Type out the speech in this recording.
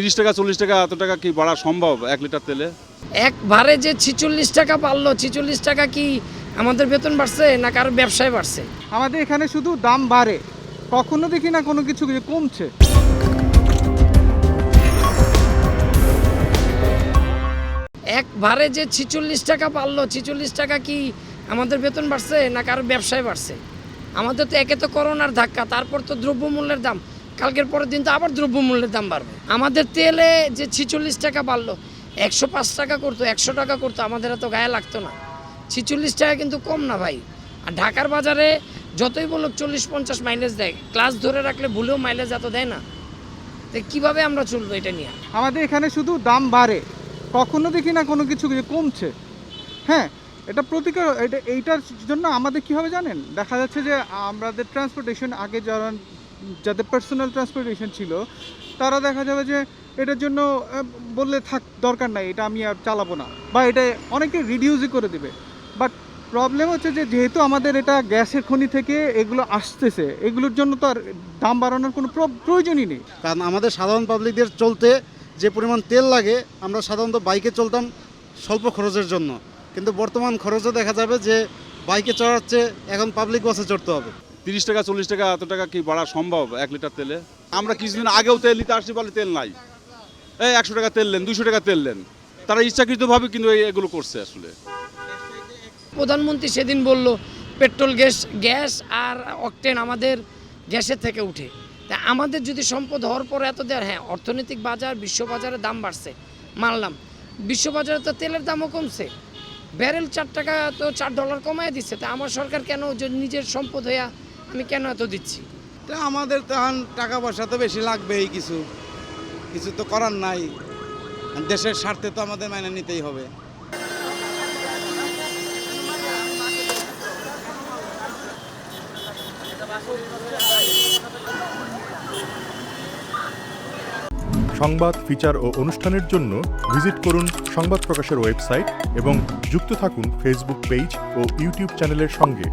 তিরিশ টাকা চল্লিশ টাকা এত টাকা কি বাড়া সম্ভব এক লিটার তেলে? একবারে যে ছিচল্লিশ টাকা বাড়লো ছিচল্লিশ টাকা কি আমাদের বেতন বাড়ছে না কারও ব্যবসায় বাড়ছে? আমাদের এখানে শুধু দাম বাড়ে কখনো দেখি না কোনো কিছু কমছে। একবারে যে ছিচল্লিশ টাকা বাড়লো ছিচল্লিশ টাকা কি আমাদের বেতন বাড়ছে না কারও ব্যবসায় বাড়ছে? আমাদের তো একে তো করোনার ধাক্কা তারপর তো দ্রব্যমূল্যের দাম। কালকের পরের দিন তো আবার দ্রব্যমূল্যের দাম বাড়বে। আমাদের তেলে যে ছিচল্লিশ টাকা বাড়লো, একশো পাঁচ টাকা করতো, একশো টাকা করতো, আমাদের এত গায়ে লাগতো না। ছিচল্লিশ টাকা কিন্তু কম না ভাই। আর ঢাকার বাজারে যতই বলুক চল্লিশ পঞ্চাশ মাইলেজ দেয়। ক্লাস ধরে রাখলে ভুলেও মাইলেজ এত দেয় না। তো কীভাবে আমরা চলবো এটা নিয়ে? আমাদের এখানে শুধু দাম বাড়ে। কখনো দেখি না কোনো কিছু কমছে। হ্যাঁ এটা প্রতিকার, এটা এইটার জন্য আমাদের কী হবে জানেন? দেখা যাচ্ছে যে আমাদের ট্রান্সপোর্টেশন আগে যারা যাদের পার্সোনাল ট্রান্সপোর্টেশন ছিল, তারা দেখা যাবে যে এটার জন্য বললে থাক, দরকার নাই, এটা আমি আর চালাবো না। বা এটা অনেকে রিডিউসই করে দিবে। বাট প্রবলেম হচ্ছে যে, যেহেতু আমাদের এটা গ্যাসের খনি থেকে এগুলো আসতেছে, এগুলোর জন্য তো আর দাম বাড়ানোর কোনো প্র- প্রয়োজনই নেই। কারণ আমাদের সাধারণ পাবলিকদের চলতে যে পরিমাণ তেল লাগে, আমরা সাধারণত বাইকে চলতাম স্বল্প খরচের জন্য। কিন্তু বর্তমান খরচে দেখা যাবে যে বাইকে চড়াচ্ছে এখন পাবলিক বাসে চড়তে হবে। তিরিশ টাকা, চল্লিশ টাকা এত টাকা কি বাড়া সম্ভব এক লিটার তেলে? আমরা কিছুদিন আগেও তেল নিতে আসছি বলে তেল নাই। এই একশো টাকা তেল নেন দুশো টাকা তেল নেন। তারা ইচ্ছাকৃতভাবে কিন্তু এগুলো করছে আসলে। প্রধানমন্ত্রী সেদিন বলল, পেট্রোল গ্যাস গ্যাস আর অকটেন আমাদের গ্যাসের থেকে উঠে। তা আমাদের যদি সম্পদ হওয়ার পর এত দেওয়ার হ্যাঁ অর্থনৈতিক বাজার বিশ্ব বাজারে দাম বাড়ছে, মানলাম। বিশ্ব বাজারে তো তেলের দামও কমছে। ব্যারেল চার টাকা তো চার ডলার কমায় দিচ্ছে। তা আমার সরকার কেন নিজের সম্পদ হইয়া আমি কেন এত দিচ্ছি? তা আমাদের তো টাকা পয়সা তো বেশি লাগবেই কিছু। কিছু তো করার নাই। দেশের স্বার্থে তো আমাদের মাইনে নিতেই হবে। সংবাদ ফিচার ও অনুষ্ঠানের জন্য ভিজিট করুন সংবাদ প্রকাশের ওয়েবসাইট এবং যুক্ত থাকুন ফেসবুক পেজ ও ইউটিউব চ্যানেলের সঙ্গে।